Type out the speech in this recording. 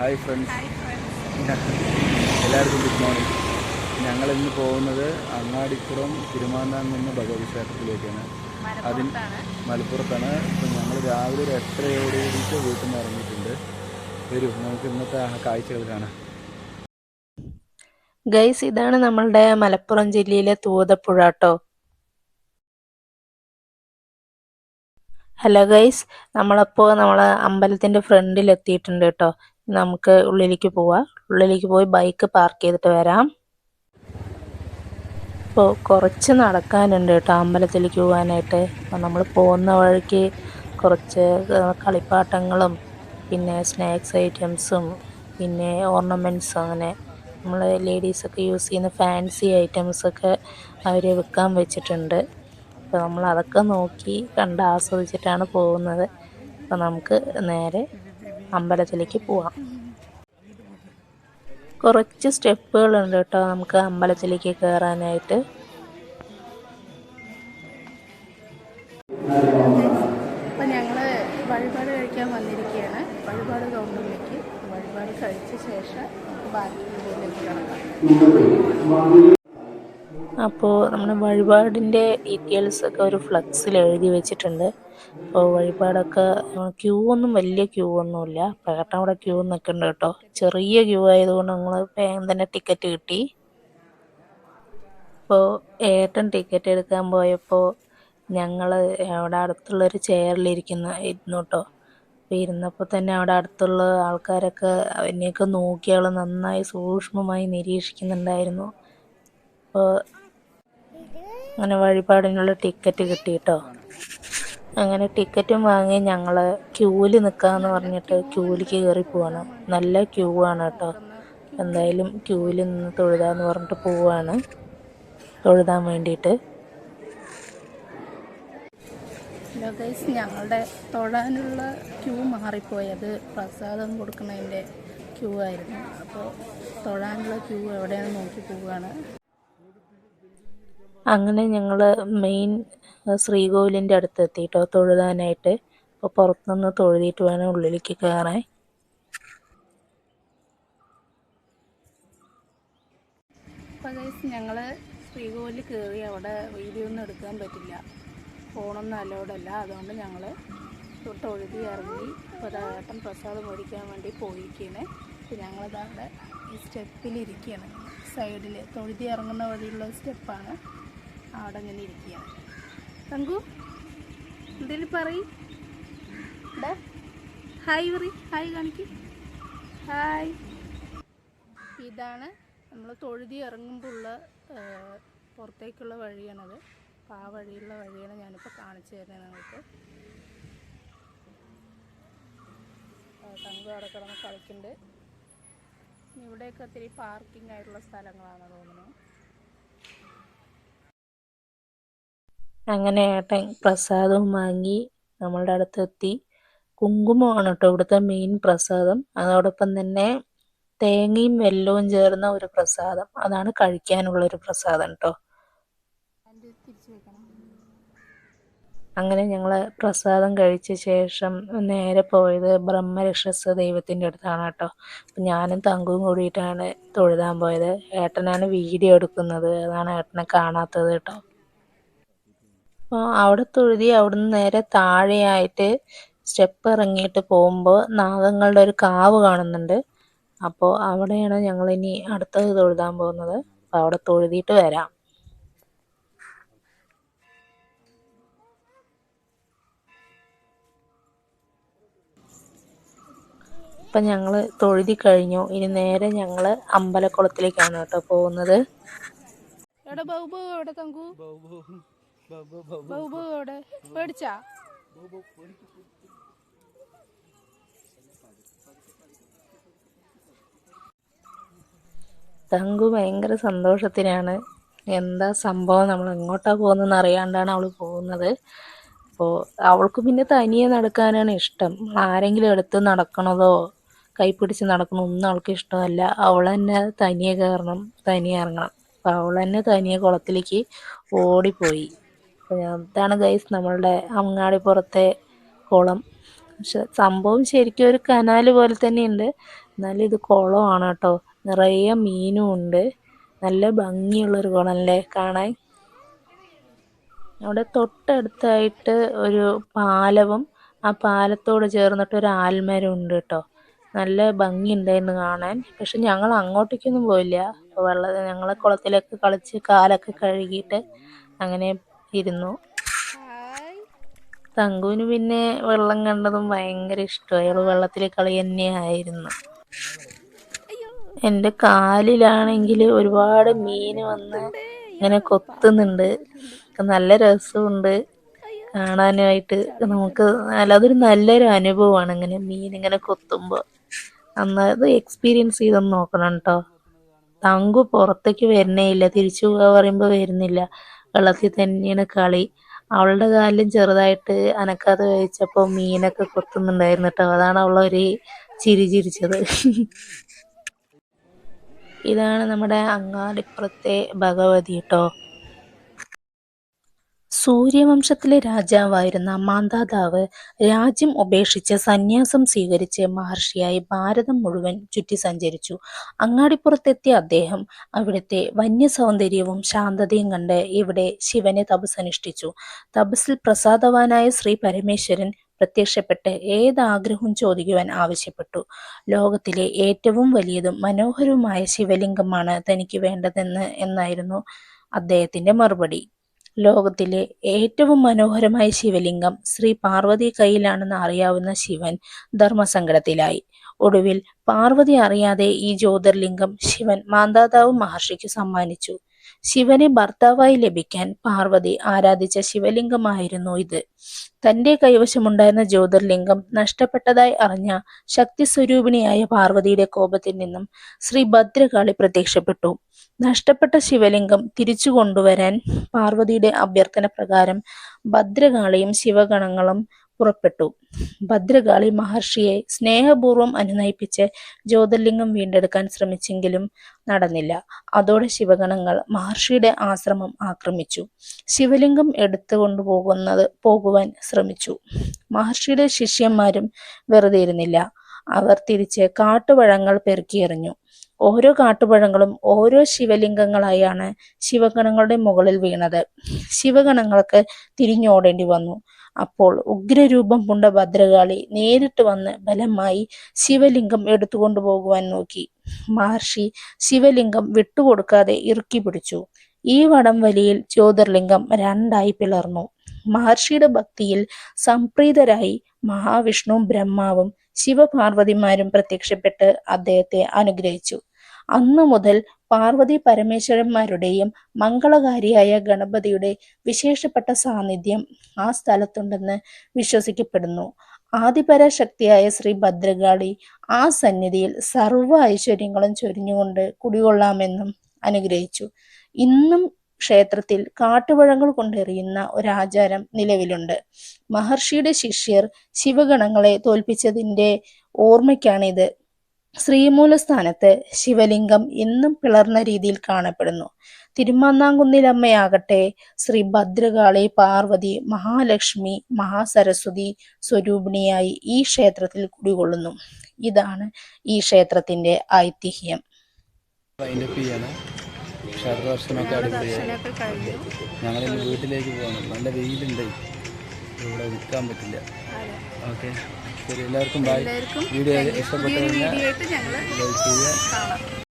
Hi friends എല്ലാവർക്കും good morning ഞങ്ങൾ ഇന്ന് പോകുന്നത് അങ്ങാടിപ്പുറം തിരുമാന്താംകുന്ന് ഭഗവതി ക്ഷേത്രത്തിലേക്കാണ്. അതിന് മലപ്പുറത്താണ്. ഇപ്പം ഞങ്ങൾ രാവിലെ ഒരു എട്ടരയോട് കൂടിയിട്ട് വീട്ടിൽ നിന്ന് ഇറങ്ങിയിട്ടുണ്ട്. വരൂ നമുക്ക് ഇന്നത്തെ ആ കാഴ്ചകൾ കാണാം. ഗൈസ് ഇതാണ് നമ്മളുടെ മലപ്പുറം ജില്ലയിലെ തൂതപ്പുഴ കേട്ടോ. ഹലോ ഗൈസ് നമ്മളപ്പോൾ നമ്മളെ അമ്പലത്തിന്റെ ഫ്രണ്ടിൽ എത്തിയിട്ടുണ്ട് കേട്ടോ. നമുക്ക് ഉള്ളിലേക്ക് പോവാം. ഉള്ളിലേക്ക് പോയി ബൈക്ക് പാർക്ക് ചെയ്തിട്ട് വരാം. ഇപ്പോൾ കുറച്ച് നടക്കാനുണ്ട് കേട്ടോ അമ്പലത്തിലേക്ക് പോകാനായിട്ട് അപ്പോൾ നമ്മൾ പോകുന്ന വഴിക്ക് കുറച്ച് കളിപ്പാട്ടങ്ങളും പിന്നെ സ്നാക്സ് ഐറ്റംസും പിന്നെ ഓർണമെന്റ്സും അങ്ങനെ നമ്മൾ ലേഡീസൊക്കെ യൂസ് ചെയ്യുന്ന ഫാൻസി ഐറ്റംസൊക്കെ അവർ വിൽക്കാൻ വെച്ചിട്ടുണ്ട്. അപ്പോൾ നമ്മൾ അതൊക്കെ നോക്കി കണ്ട് ആസ്വദിച്ചിട്ടാണ് പോകുന്നത്. അപ്പോൾ നമുക്ക് നേരെ അമ്പലത്തിലേക്ക് പോവാം. കുറച്ച് സ്റ്റെപ്പുകളുണ്ട് കേട്ടോ നമുക്ക് അമ്പലത്തിലേക്ക് കയറാനായിട്ട് അപ്പോൾ ഞങ്ങൾ വഴിപാട് കഴിക്കാൻ വന്നിരിക്കുകയാണ്. വഴിപാട് കൗണ്ടറിലേക്ക് വഴിപാട് കഴിച്ച ശേഷം നമുക്ക് ബാക്കി കിടക്കാം അപ്പോൾ നമ്മുടെ വഴിപാടിന്റെ ഡീറ്റെയിൽസ് ഒക്കെ ഒരു ഫ്ലക്സിൽ എഴുതി വെച്ചിട്ടുണ്ട്. അപ്പോൾ വഴിപാടൊക്കെ ക്യൂ ഒന്നും വലിയ ക്യൂ ഒന്നുമില്ല. പേട്ട അവിടെ ക്യൂ നിൽക്കുന്നുണ്ട് കേട്ടോ. ചെറിയ ക്യൂ ആയതുകൊണ്ട് നമ്മൾ വേഗം തന്നെ ടിക്കറ്റ് കിട്ടി. അപ്പോൾ ഏട്ടൻ ടിക്കറ്റ് എടുക്കാൻ പോയപ്പോൾ ഞങ്ങൾ അവിടെ അടുത്തുള്ളൊരു ചെയറിലിരിക്കുന്ന ഇരുന്നു കേട്ടോ. അപ്പോൾ ഇരുന്നപ്പോൾ തന്നെ അവിടെ അടുത്തുള്ള ആൾക്കാരൊക്കെ അവനെയൊക്കെ നോക്കി നന്നായി സൂക്ഷ്മമായി നിരീക്ഷിക്കുന്നുണ്ടായിരുന്നു. അപ്പോൾ അങ്ങനെ വഴിപാടിനുള്ള ടിക്കറ്റ് കിട്ടിയിട്ടോ അങ്ങനെ ടിക്കറ്റും വാങ്ങി ഞങ്ങൾ ക്യൂവിൽ നിൽക്കാമെന്ന് പറഞ്ഞിട്ട് ക്യൂവിലേക്ക് കയറി പോവാണ്. നല്ല ക്യൂ ആണ് കേട്ടോ. എന്തായാലും ക്യൂവിൽ നിന്ന് തൊഴുതാന്ന് പറഞ്ഞിട്ട് പോവാണ്. തൊഴുതാൻ വേണ്ടിയിട്ട്. ലൊക്കേഷൻ ഞങ്ങളുടെ തൊഴാനുള്ള ക്യൂ മാറിപ്പോയി അത് പ്രസാദം കൊടുക്കുന്നതിന്റെ ക്യൂ ആയിരുന്നു. അപ്പോൾ തൊഴാനുള്ള ക്യൂ എവിടെയാണ് നോക്കി പോവുകയാണ്. അങ്ങനെ ഞങ്ങൾ മെയിൻ ശ്രീകോവിലിന്റെ അടുത്ത് എത്തിയിട്ടോ തൊഴുതാനായിട്ട്. അപ്പോൾ പുറത്തുനിന്ന് തൊഴുതിയിട്ട് വേണം ഉള്ളിലേക്ക് കയറാൻ ഞങ്ങൾ ശ്രീകോവിലിൽ കയറി അവിടെ വീഡിയോ ഒന്നും എടുക്കാൻ പറ്റില്ല. ഫോണൊന്നും അലോഡല്ല അതുകൊണ്ട് ഞങ്ങൾ തൊഴുതി ഇറങ്ങി. ഇപ്പോൾ പ്രസാദം മേടിക്കാൻ വേണ്ടി പോയിരിക്കുകയാണ് അപ്പോൾ ഈ സ്റ്റെപ്പിലിരിക്കുകയാണ് സൈഡിൽ തൊഴുതി ഇറങ്ങുന്ന വഴിയുള്ള സ്റ്റെപ്പാണ്. അവിടെ ഇങ്ങനെ ഇരിക്കുകയാണ്. തങ്കു എന്തേലും പറയും. ഹായ് പറ ഹായ് കാണിക്ക്. ഹായ്. ഇതാണ് നമ്മൾ തൊഴുതി ഇറങ്ങുമ്പോൾ ഉള്ള പുറത്തേക്കുള്ള വഴിയാണത്. അപ്പോൾ ആ വഴിയുള്ള വഴിയാണ് ഞാനിപ്പോൾ കാണിച്ചു തരുന്നത് നിങ്ങൾക്ക്. തങ്കു അവിടെ കിടന്ന് കളിക്കുന്നുണ്ട്. ഇവിടെയൊക്കെ ഒത്തിരി പാർക്കിംഗ് ആയിട്ടുള്ള സ്ഥലങ്ങളാണ് തോന്നുന്നു. അങ്ങനെ ഏട്ടൻ പ്രസാദവും വാങ്ങി നമ്മളുടെ അടുത്തെത്തി. കുങ്കുമമാണ് കേട്ടോ ഇവിടുത്തെ മെയിൻ പ്രസാദം. അതോടൊപ്പം തന്നെ തേങ്ങയും വെല്ലവും ചേർന്ന ഒരു പ്രസാദം. അതാണ് കഴിക്കാനുള്ള ഒരു പ്രസാദം കേട്ടോ അങ്ങനെ ഞങ്ങൾ പ്രസാദം കഴിച്ച ശേഷം നേരെ പോയത് ബ്രഹ്മരക്ഷസ ദൈവത്തിന്റെ അടുത്താണ് കേട്ടോ. അപ്പം ഞാനും തങ്കും കൂടിയിട്ടാണ് തൊഴുതാൻ പോയത്. ഏട്ടനാണ് വീഡിയോ എടുക്കുന്നത്. അതാണ് ഏട്ടനെ കാണാത്തത് കേട്ടോ. അപ്പോൾ അവിടെ തൊഴുതി അവിടുന്ന് നേരെ താഴെയായിട്ട് സ്റ്റെപ്പ് ഇറങ്ങിയിട്ട് പോകുമ്പോൾ നാഗങ്ങളുടെ ഒരു കാവ് കാണുന്നുണ്ട്. അപ്പോൾ അവിടെയാണ് ഞങ്ങൾ ഇനി അടുത്തത് തൊഴുതാൻ പോകുന്നത്. അപ്പോൾ അവിടെ തൊഴുതിയിട്ട് വരാം. ഇപ്പം ഞങ്ങൾ തൊഴുതി കഴിഞ്ഞു. ഇനി നേരെ ഞങ്ങൾ അമ്പലക്കുളത്തിലേക്കാണ് കേട്ടോ പോകുന്നത്. എവിടെ? ബൗബു എവിടെ തങ്കു? ബൗബു എവിടെ? പേടിച്ചാ? തങ്കു ഭയങ്കര സന്തോഷത്തിനാണ്. എന്താ സംഭവം? നമ്മൾ എങ്ങോട്ടാ പോകുന്നതെന്ന് അറിയാണ്ടാണ് അവൾ പോകുന്നത്. അപ്പോൾ അവൾക്ക് പിന്നെ തനിയെ നടക്കാനാണ് ഇഷ്ടം. ആരെങ്കിലും എടുത്ത് നടക്കണതോ കൈപ്പിടിച്ച് നടക്കണം ഒന്നും അവൾക്ക് ഇഷ്ടമല്ല. അവൾ തന്നെ തനിയെ കയറണം തനിയെ ഇറങ്ങണം. അപ്പൊ അവൾ തന്നെ തനിയെ കുളത്തിലേക്ക് ഓടിപ്പോയി. അതാണ് ഗൈസ് നമ്മളുടെ അങ്ങാടിപ്പുറത്തെ കുളം. പക്ഷെ സംഭവം ശരിക്കും ഒരു കനാല് പോലെ തന്നെയുണ്ട്. എന്നാലും ഇത് കുളമാണ് കേട്ടോ. നിറയെ മീനും ഉണ്ട്. നല്ല ഭംഗിയുള്ളൊരു കുളം അല്ലേ കാണാൻ? അവിടെ തൊട്ടടുത്തായിട്ട് ഒരു പാലവും ആ പാലത്തോട് ചേർന്നിട്ട് ഒരു ആൽമരം ഉണ്ട് കേട്ടോ. നല്ല ഭംഗിയുണ്ടായിരുന്നു കാണാൻ. പക്ഷെ ഞങ്ങൾ അങ്ങോട്ടേക്കൊന്നും പോയില്ല. വെള്ള ഞങ്ങൾ കുളത്തിലൊക്കെ കളിച്ച് കാലൊക്കെ കഴുകിയിട്ട് അങ്ങനെ ഇരുന്നു. തങ്കുവിന് പിന്നെ വെള്ളം കണ്ടതും ഭയങ്കര ഇഷ്ടമായി. അയാൾ വെള്ളത്തിൽ കളി തന്നെയായിരുന്നു എന്റെ കാലിലാണെങ്കിൽ ഒരുപാട് മീൻ വന്ന് ഇങ്ങനെ കൊത്തുന്നുണ്ട്. നല്ല രസമുണ്ട്. കാണാനായിട്ട് നമുക്ക് അതൊരു നല്ലൊരു അനുഭവമാണ് ഇങ്ങനെ മീൻ ഇങ്ങനെ കൊത്തുമ്പോൾ. അന്നത് എക്സ്പീരിയൻസ് ചെയ്തൊന്ന് നോക്കണം കേട്ടോ തങ്കു പുറത്തേക്ക് വരുന്നേ ഇല്ല തിരിച്ചു പറയുമ്പോൾ വരുന്നില്ല. വെള്ളത്തിൽ തന്നെയാണ് കളി. അവളുടെ കാലിലും ചെറുതായിട്ട് അനക്കാതെ കഴിച്ചപ്പോൾ മീനൊക്കെ കൊത്തുന്നുണ്ടായിരുന്നു കേട്ടോ അതാണ് അവളൊരു ചിരി ചിരിച്ചത്. ഇതാണ് നമ്മുടെ അങ്ങാടിപ്പുറത്തെ ഭഗവതി കേട്ടോ സൂര്യവംശത്തിലെ രാജാവായിരുന്ന മാന്താതാവ് രാജ്യം ഉപേക്ഷിച്ച് സന്യാസം സ്വീകരിച്ച് മഹർഷിയായി ഭാരതം മുഴുവൻ ചുറ്റി സഞ്ചരിച്ചു. അങ്ങാടിപ്പുറത്തെത്തിയ അദ്ദേഹം അവിടുത്തെ വന്യസൗന്ദര്യവും ശാന്തതയും കണ്ട് ഇവിടെ ശിവനെ തപസ്സനുഷ്ഠിച്ചു. തപസ്സിൽ പ്രസാദവാനായ ശ്രീ പരമേശ്വരൻ പ്രത്യക്ഷപ്പെട്ട് ഏതാഗ്രഹവും ചോദിക്കുവാൻ ആവശ്യപ്പെട്ടു. ലോകത്തിലെ ഏറ്റവും വലിയതും മനോഹരവുമായ ശിവലിംഗമാണ് തനിക്ക് വേണ്ടതെന്ന് എന്നായിരുന്നു അദ്ദേഹത്തിന്റെ മറുപടി. ലോകത്തിലെ ഏറ്റവും മനോഹരമായ ശിവലിംഗം ശ്രീ പാർവതി കയ്യിലാണെന്ന് അറിയാവുന്ന ശിവൻ ധർമ്മസങ്കടത്തിലായി. ഒടുവിൽ പാർവതി അറിയാതെ ഈ ജ്യോതിർലിംഗം ശിവൻ മാന്താതാവ് മഹർഷിക്ക് സമ്മാനിച്ചു. ശിവനെ ഭർത്താവായി ലഭിക്കാൻ പാർവതി ആരാധിച്ച ശിവലിംഗമായിരുന്നു ഇത്. തന്റെ കൈവശമുണ്ടായിരുന്ന ജ്യോതിർലിംഗം നഷ്ടപ്പെട്ടതായി അറിഞ്ഞ ശക്തി സ്വരൂപിണിയായ പാർവതിയുടെ കോപത്തിൽ നിന്നും ശ്രീ ഭദ്രകാളി പ്രത്യക്ഷപ്പെട്ടു. നഷ്ടപ്പെട്ട ശിവലിംഗം തിരിച്ചു കൊണ്ടുവരാൻ പാർവതിയുടെ അഭ്യർത്ഥന പ്രകാരം ഭദ്രകാളിയും ശിവഗണങ്ങളും പുറപ്പെട്ടു. ഭദ്രകാളി മഹർഷിയെ സ്നേഹപൂർവം അനുനയിപ്പിച്ച് ജ്യോതിർലിംഗം വീണ്ടെടുക്കാൻ ശ്രമിച്ചെങ്കിലും നടന്നില്ല. അതോടെ ശിവഗണങ്ങൾ മഹർഷിയുടെ ആശ്രമം ആക്രമിച്ചു. ശിവലിംഗം എടുത്തു കൊണ്ടുപോകുന്നത് പോകുവാൻ ശ്രമിച്ചു. മഹർഷിയുടെ ശിഷ്യന്മാരും വെറുതെ ഇരുന്നില്ല. അവർ തിരിച്ച് കാട്ടുവഴങ്ങൾ പെറുക്കിയെറിഞ്ഞു ഓരോ കാട്ടുപഴങ്ങളും ഓരോ ശിവലിംഗങ്ങളായാണ് ശിവഗണങ്ങളുടെ മുകളിൽ വീണത്. ശിവഗണങ്ങൾക്ക് തിരിഞ്ഞോടേണ്ടി വന്നു. അപ്പോൾ ഉഗ്രരൂപം പൂണ്ട ഭദ്രകാളി നേരിട്ട് വന്ന് ബലമായി ശിവലിംഗം എടുത്തുകൊണ്ടു പോകുവാൻ നോക്കി. മഹർഷി ശിവലിംഗം വിട്ടുകൊടുക്കാതെ ഇറുക്കി പിടിച്ചു. ഈ വടം വലിയിൽ ജ്യോതിർലിംഗം രണ്ടായി പിളർന്നു. മഹർഷിയുടെ ഭക്തിയിൽ സംപ്രീതരായി മഹാവിഷ്ണുവും ബ്രഹ്മാവും ശിവപാർവതിമാരും പ്രത്യക്ഷപ്പെട്ട് അദ്ദേഹത്തെ അനുഗ്രഹിച്ചു. അന്നു മുതൽ പാർവതി പരമേശ്വരന്മാരുടെയും മംഗളകാരിയായ ഗണപതിയുടെ വിശേഷപ്പെട്ട സാന്നിധ്യം ആ സ്ഥലത്തുണ്ടെന്ന് വിശ്വസിക്കപ്പെടുന്നു. ആദിപരാശക്തിയായ ശ്രീ ഭദ്രകാളി ആ സന്നിധിയിൽ സർവ ഐശ്വര്യങ്ങളും ചൊരിഞ്ഞുകൊണ്ട് കുടികൊള്ളാമെന്നും അനുഗ്രഹിച്ചു. ഇന്നും ക്ഷേത്രത്തിൽ കാട്ടുപഴങ്ങൾ കൊണ്ടെറിയുന്ന ഒരാചാരം നിലവിലുണ്ട്. മഹർഷിയുടെ ശിഷ്യർ ശിവഗണങ്ങളെ തോൽപ്പിച്ചതിന്റെ ഓർമ്മയ്ക്കാണിത്. ശ്രീമൂലസ്ഥാനത്ത് ശിവലിംഗം ഇന്നും പിളർന്ന രീതിയിൽ കാണപ്പെടുന്നു. തിരുമാന്നാങ്കുന്നിലമ്മയാകട്ടെ ശ്രീ ഭദ്രകാളി പാർവതി മഹാലക്ഷ്മി മഹാസരസ്വതി സ്വരൂപിണിയായി ഈ ക്ഷേത്രത്തിൽ കുടികൊള്ളുന്നു. ഇതാണ് ഈ ക്ഷേത്രത്തിന്റെ ഐതിഹ്യം. വൈൻഡപ്പ് ക്ഷേത്ര അടിപൊളിയായി. ദർശനമൊക്കെ ഞങ്ങളിന്ന് വീട്ടിലേക്ക് പോകണം നല്ല വെയിലുണ്ട്. ഇവിടെ നിൽക്കാൻ പറ്റില്ല. ഓക്കെ. ശരി എല്ലാവർക്കും ബൈ വീഡിയോ ഇഷ്ടപ്പെട്ടു കഴിഞ്ഞാൽ ലൈക്ക് ചെയ്യുക.